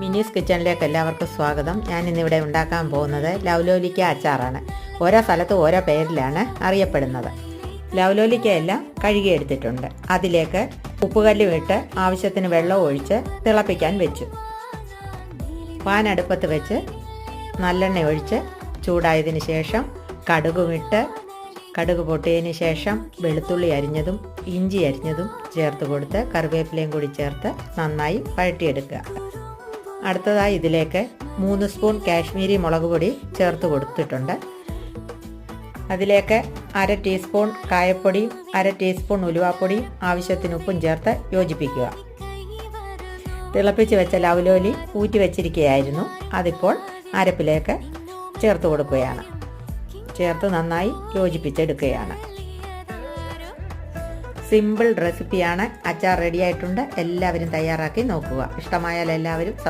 മിനീസ് കിച്ചണിലേക്ക് എല്ലാവർക്കും സ്വാഗതം. ഞാൻ ഇന്നിവിടെ ഉണ്ടാക്കാൻ പോകുന്നത് ലവ്ലോലിക്ക അച്ചാറാണ്. ഓരോ സ്ഥലത്ത് ഓരോ പേരിലാണ് അറിയപ്പെടുന്നത്. ലവ്ലോലിക്ക എല്ലാം കഴുകിയെടുത്തിട്ടുണ്ട് അതിലേക്ക് ഉപ്പുകല്ലും ഇട്ട് ആവശ്യത്തിന് വെള്ളം ഒഴിച്ച് തിളപ്പിക്കാൻ വെച്ചു. പാൻ അടുപ്പത്ത് വെച്ച് നല്ലെണ്ണ ഒഴിച്ച് ചൂടായതിന് ശേഷം കടുകുമിട്ട് കടുക് പൊട്ടിയതിന് ശേഷം വെളുത്തുള്ളി അരിഞ്ഞതും ഇഞ്ചി അരിഞ്ഞതും ചേർത്ത് കൊടുത്ത് കറിവേപ്പിലയും കൂടി ചേർത്ത് നന്നായി വഴറ്റിയെടുക്കുക. അടുത്തതായി ഇതിലേക്ക് മൂന്ന് സ്പൂൺ കാശ്മീരി മുളക് പൊടി ചേർത്ത് കൊടുത്തിട്ടുണ്ട്. അതിലേക്ക് അര ടീസ്പൂൺ കായപ്പൊടിയും അര ടീസ്പൂൺ ഉലുവാപ്പൊടിയും ആവശ്യത്തിന് ഉപ്പും ചേർത്ത് യോജിപ്പിക്കുക. തിളപ്പിച്ച് വെച്ച ലവലോലി ഊറ്റി വെച്ചിരിക്കുകയായിരുന്നു. അതിപ്പോൾ അരപ്പിലേക്ക് ചേർത്ത് കൊടുക്കുകയാണ്. ചേർത്ത് നന്നായി യോജിപ്പിച്ചെടുക്കുകയാണ്. സിമ്പിൾ റെസിപ്പിയാണ്. അച്ചാർ റെഡിയായിട്ടുണ്ട് എല്ലാവരും തയ്യാറാക്കി നോക്കുക. ഇഷ്ടമായാൽ എല്ലാവരും